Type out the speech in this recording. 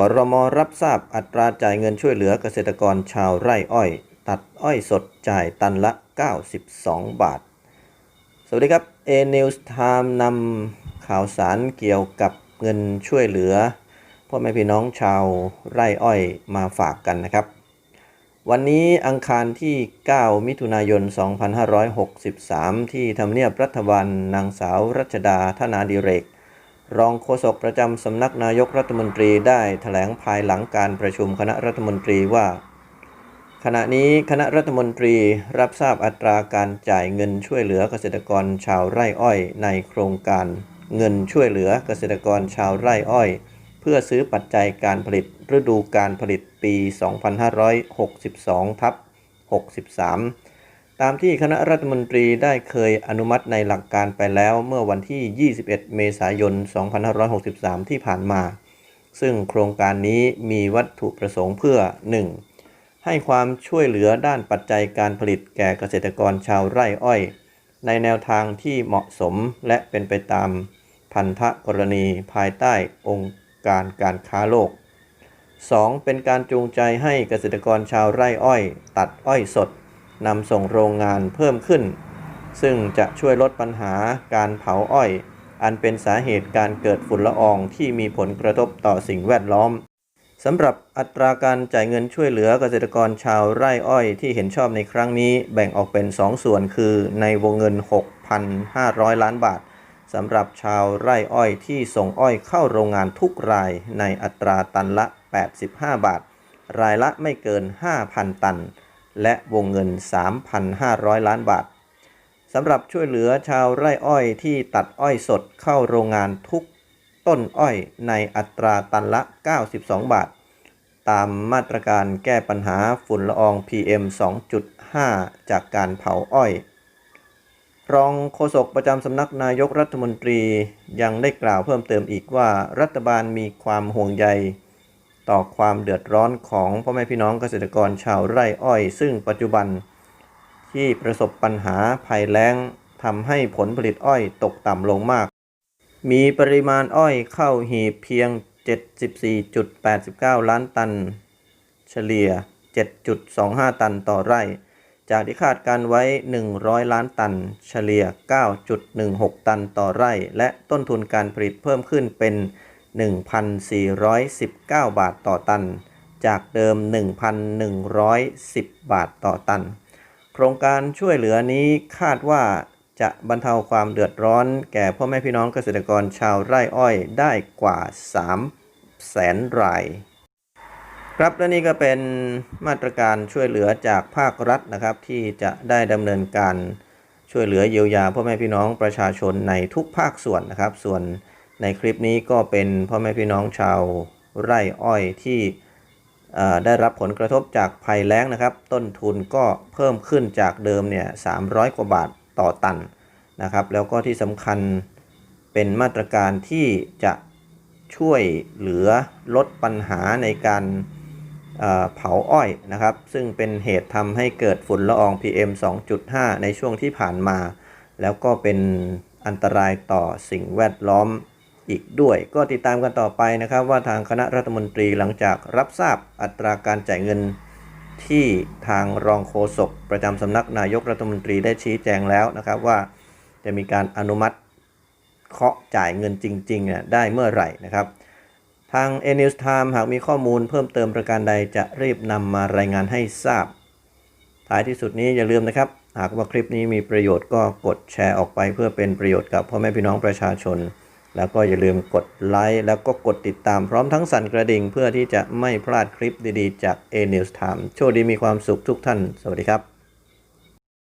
ขอรมรับทราบอัตราจ่ายเงินช่วยเหลือเกษตรกรชาวไร่อ้อย ตัดอ้อยสดจ่ายตันละ 92 บาท สวัสดีครับ A News Time นำข่าวสารเกี่ยวกับเงินช่วยเหลือพ่อแม่พี่น้องชาวไร่อ้อยมาฝากกันนะครับ วันนี้อังคารที่ 9 มิถุนายน 2563 ที่ทำเนียบรัฐบาลนางสาวรัชดาธนาดิเรก รองโฆษกประจำสำนักนายกรัฐมนตรีได้ถแถลงภายหลังการประชุมคณะรัฐมนตรีว่า ขณะนี้คณะรัฐมนตรีรับทราบอัตราการจ่ายเงินช่วยเหลือเกษตรกรชาวไร่อ้อย ในโครงการ เงินช่วยเหลือเกษตรกรชาวไร่อ้อย เพื่อซื้อปัจจัยการผลิตฤดูการผลิตปี 2562ทับ63 ตามที่คณะรัฐมนตรีได้เคยอนุมัติในหลักการไปแล้วเมื่อวันที่ 21 เมษายน 2563 ที่ผ่านมา ซึ่งโครงการนี้มีวัตถุประสงค์เพื่อ 1. ให้ความช่วยเหลือด้านปัจจัยการผลิตแก่เกษตรกรชาวไร่อ้อย ในแนวทางที่เหมาะสมและเป็นไปตามพันธกรณีภายใต้องค์การการค้าโลก 2. เป็นการจูงใจให้เกษตรกรชาวไร่อ้อย ตัดอ้อยสด นำส่งโรงงานเพิ่มขึ้น ซึ่งจะช่วยลดปัญหาการเผาอ้อย อันเป็นสาเหตุการเกิดฝุ่นละอองที่มีผลกระทบต่อสิ่งแวดล้อมสำหรับอัตราการจ่ายเงินช่วยเหลือเกษตรกรชาวไร่อ้อยที่เห็นชอบในครั้งนี้แบ่งออกเป็น 2 ส่วนคือในวงเงิน 6,500 ล้านบาทสำหรับชาวไร่อ้อยที่ส่งอ้อยเข้าโรงงานทุกรายในอัตราตันละ 85 บาท รายละไม่เกิน 5,000 ตัน และวงเงิน 3,500 ล้านบาทสำหรับช่วยเหลือชาวไร่อ้อยที่ตัดอ้อยสดเข้าโรงงานทุกต้นอ้อยในอัตราตันละ 92 บาท ตามมาตรการแก้ปัญหาฝุ่นละออง PM 2.5 จากการเผาอ้อย รองโฆษกประจำสำนักนายกรัฐมนตรียังได้กล่าวเพิ่มเติมอีกว่ารัฐบาลมีความห่วงใย ต่อความเดือดร้อนของพ่อแม่พี่น้องเกษตรกรชาวไร่อ้อย ซึ่งปัจจุบันที่ประสบปัญหาภัยแล้งทำให้ผลผลิตอ้อยตกต่ำลงมาก มีปริมาณอ้อยเข้าหีบเพียง 74.89 ล้านตัน เฉลี่ย 7.25 ตันต่อไร่ จากที่คาดการไว้ 100 ล้านตัน เฉลี่ย 9.16 ตันต่อไร่ และต้นทุนการผลิตเพิ่มขึ้นเป็น 1,419 บาทต่อตัน จากเดิม 1,110 บาทต่อตัน โครงการช่วยเหลือนี้คาดว่าจะบรรเทาความเดือดร้อนแก่พ่อแม่พี่น้องเกษตรกรชาวไร่อ้อยได้กว่า 3 แสนราย ครับและนี่ก็เป็นมาตรการช่วยเหลือจากภาครัฐนะครับ ที่จะได้ดำเนินการช่วยเหลือเยียวยาพ่อแม่พี่น้องประชาชนในทุกภาคส่วนนะครับ ส่วน ในคลิปนี้ก็เป็นพ่อแม่พี่น้องชาวไร่อ้อยที่ได้รับผลกระทบจากภัยแล้งนะครับ ต้นทุนก็เพิ่มขึ้นจากเดิมเนี่ย300 กว่าบาทต่อตันนะครับ แล้วก็ที่สำคัญเป็นมาตรการที่จะช่วยเหลือลดปัญหาในการเอ่อเผาอ้อยนะครับ ซึ่งเป็นเหตุทำให้เกิดฝุ่นละออง PM 2.5 ในช่วงที่ผ่านมา แล้วก็เป็นอันตรายต่อสิ่งแวดล้อม อีกด้วย ก็ติดตามกันต่อไปนะครับ ว่าทางคณะรัฐมนตรีหลังจากรับทราบอัตราการจ่ายเงินที่ทางรองโฆษกประจำสำนักนายกรัฐมนตรีได้ชี้แจงแล้วนะครับว่าจะมีการอนุมัติเคาะจ่ายเงินจริงๆเนี่ยได้เมื่อไหร่นะครับ ทาง a n e w s Time หากมีข้อมูลเพิ่มเติมประการใดจะรีบนำมารายงานให้ทราบ ท้ายที่สุดนี้อย่าลืมนะครับ หากว่าคลิปนี้มีประโยชน์ก็กดแชร์ออกไปเพื่อเป็นประโยชน์กับพ่อแม่พี่น้องประชาชน แล้วก็อย่าลืมกดไลค์แล้วก็กดติดตามพร้อมทั้งสั่นกระดิ่ง เพื่อที่จะไม่พลาดคลิปดีๆ จาก A News Time โชคดีมีความสุขทุกท่าน สวัสดีครับ